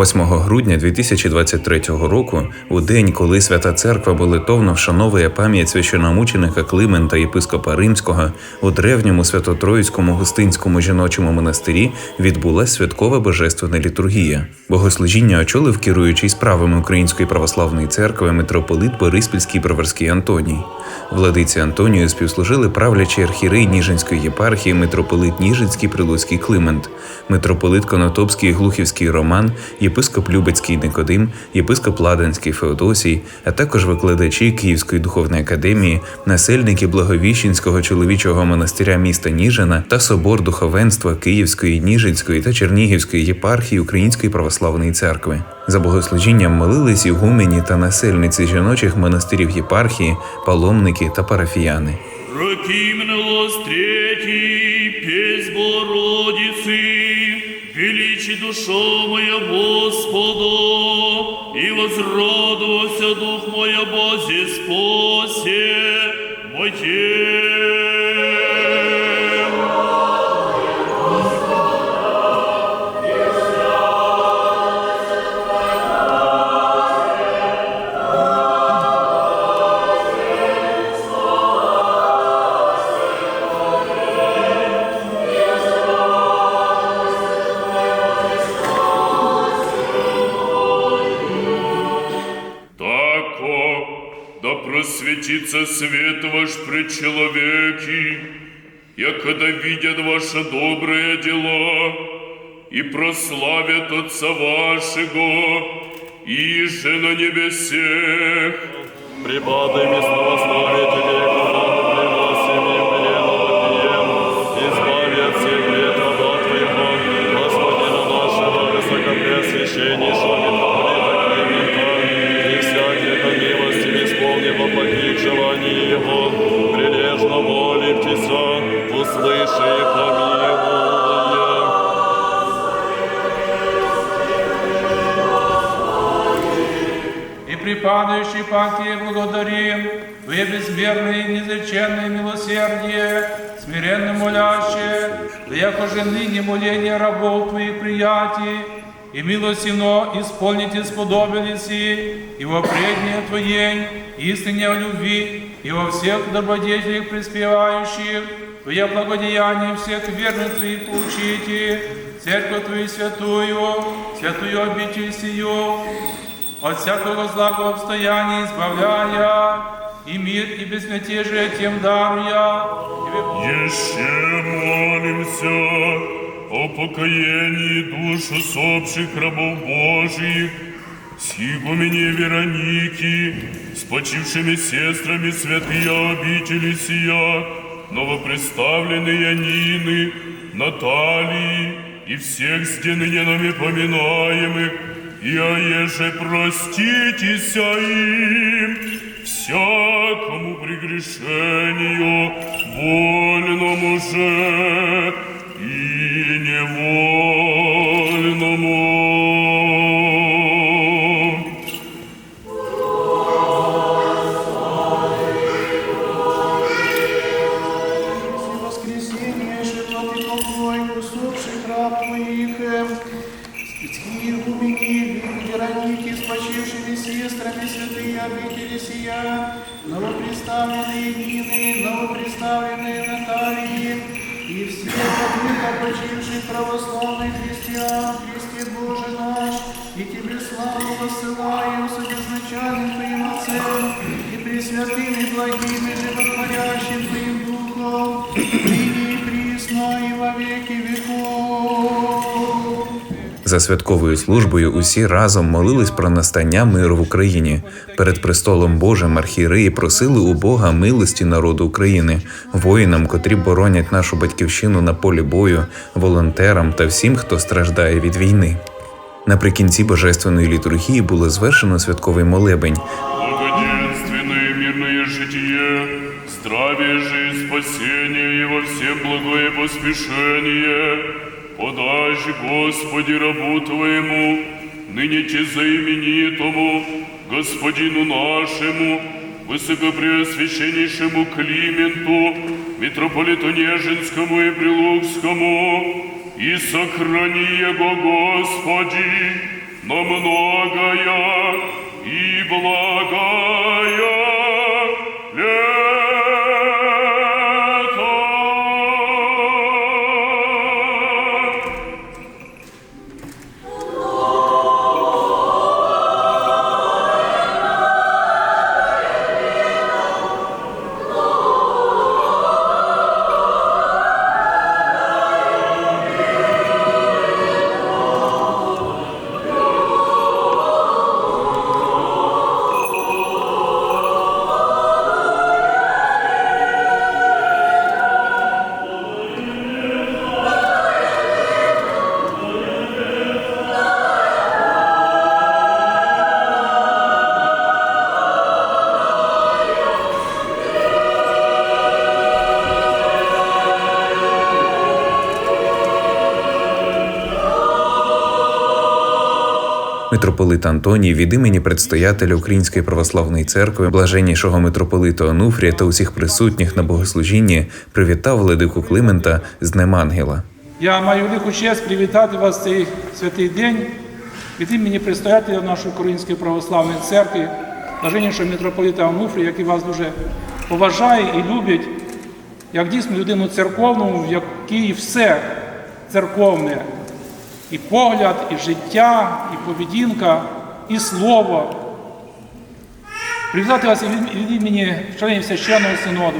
8 грудня 2023 року, у день, коли Свята Церква молитовно вшановує пам'ять священомученика Климента єпископа Римського, у древньому Свято-Троїцькому гостинському жіночому монастирі відбулася святкова божественна літургія. Богослужіння очолив керуючий справами Української православної церкви митрополит Бориспільський Броварський Антоній. Владиці Антонію співслужили правлячий архірей Ніжинської єпархії митрополит Ніжинський Прилуцький Климент, митрополит Конотопський Глухівський Роман, єпископ Любецький Никодим, єпископ Ладанський Феодосій, а також викладачі Київської духовної академії, насельники Благовіщенського чоловічого монастиря міста Ніжина та собор духовенства Київської, Ніжинської та Чернігівської єпархії Української православної церкви. За богослужінням молились ігумені та насельниці жіночих монастирів єпархії, паломники та парафіяни. Руки милость третий, песнь Богородицы, величи душа моя Господу, и возрадовался дух мой Бозі Бозе просветится свет ваш при человеке, я когда видят ваши добрые дела, и прославят Отца вашего, и же на небесех. Преподай местного славе Тебе, желаний Его, прилежно молим Тебя, услыши и помилуй. припадающий паки благодарим, Твое безмерное и незаченное милосердие, смиренно моляще, да яко же ныне моление рабов Твоих приятий, и милостино исполните сподобились и во преднее Твоей истине о любви, и во всех добродетелях преспевающих, Твое благодеяние всех верных Твоих поучите, Церковь Твою святую, святую обитель сию, от всякого злого обстояния избавляя, и мир, и безмятежие тем даруя, Еще молимся о покоении душ усопших рабов Божьих, с игуменей Вероники, с почившими сестрами святые обители сия, новопредставленные Нины, Натальи и всех с ныне нами поминаемых, и оеже проститеся им, всякому прегрешению, вольному же новоприставленные Нины, новоприставленные Натальи, и все подвига почивших православных христиан, Христе Боже наш, и Тебе славу посылаем с безначальным Твоим Отцем, и пресвятым и благим и животворящим Твоим Духом, ныне и присно и во веки веков. За святковою службою усі разом молились про настання миру в Україні. Перед престолом Божим архієреї просили у Бога милості народу України, воїнам, котрі боронять нашу батьківщину на полі бою, волонтерам та всім, хто страждає від війни. Наприкінці божественної літургії було звершено святковий молебень, здравие же и спасение его всем благое поспешение. Подажи, Господи, рабу Твоему, ныне те заименитому, Господину нашему, высокопреосвященнейшему Клименту, митрополиту Нежинскому и Прилукскому, и сохрани его, Господи, но многая и благая Митрополит Антоній від імені предстоятеля Української православної церкви, блаженнішого митрополита Онуфрія та усіх присутніх на богослужінні привітав владику Климента з Днем Ангела. Я маю велику честь привітати вас цей святий день від імені предстоятеля нашої Української православної церкви, блаженнішого митрополита Онуфрія, який вас дуже поважає і любить, як дійсно людину церковну, в якій все церковне, і погляд, і життя, і поведінка, і слово. Привітати вас від імені членів священного синоду,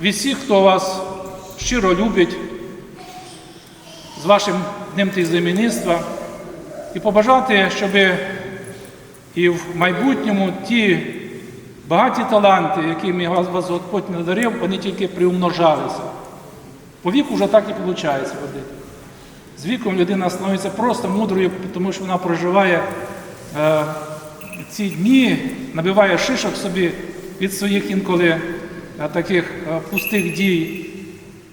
від всіх, хто вас щиро любить, з вашим днем тезамінництва і побажати, щоб і в майбутньому ті багаті таланти, якими вас, Господь надарив, вони тільки приумножалися. По віку вже так і виходить водити. З віком людина становиться просто мудрою, тому що вона проживає е, ці дні, набиває шишок собі від своїх інколи е, таких е, пустих дій.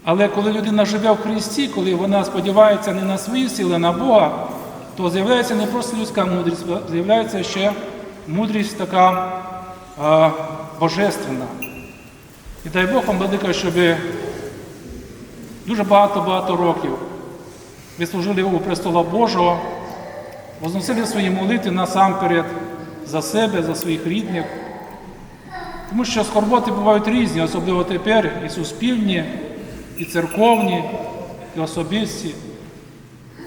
Але коли людина живе в Христі, коли вона сподівається не на свої сили, а на Бога, то з'являється не просто людська мудрість, з'являється ще мудрість така е, божественна. І дай Бог вам, владика, щоб дуже багато-багато років ви служили у престола Божого, возносили свої молитви насамперед за себе, за своїх рідних. Тому що скорботи бувають різні, особливо тепер і суспільні, і церковні, і особисті.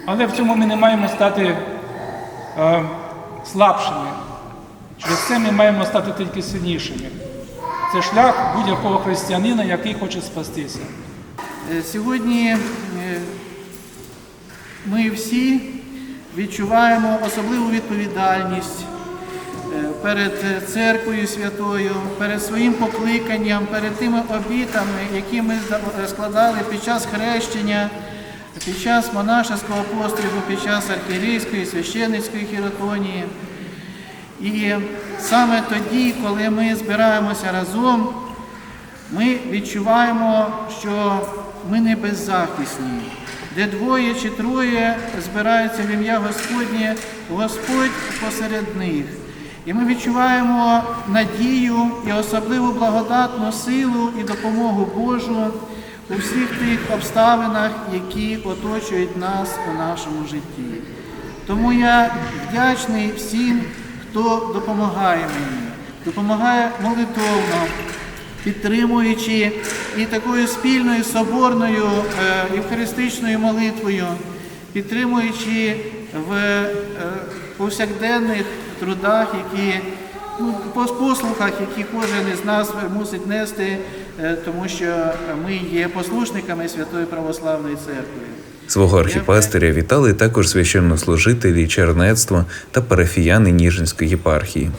Але в цьому ми не маємо стати е, слабшими. Через це ми маємо стати тільки сильнішими. Це шлях будь-якого християнина, який хоче спастися. Е, Сьогодні е, ми всі відчуваємо особливу відповідальність е, перед церквою святою, перед своїм покликанням, перед тими обітами, які ми складали під час хрещення, під час монашеського пострігу, під час архієрейської, священницької хіротонії. І саме тоді, коли ми збираємося разом, ми відчуваємо, що ми не беззахисні. Де двоє чи троє збираються в ім'я Господнє, Господь посеред них. І ми відчуваємо надію і особливу благодатну силу і допомогу Божу у всіх тих обставинах, які оточують нас у нашому житті. Тому я вдячний всім, хто допомагає мені, допомагає молитовно, підтримуючи і такою спільною соборною е, євхаристичною молитвою, підтримуючи в е, повсякденних трудах, які ну, пос- послухах, які кожен із нас мусить нести, е, тому що ми є послушниками Святої Православної Церкви. Свого архіпастиря вітали також священнослужителі чернецтва та парафіяни Ніжинської єпархії.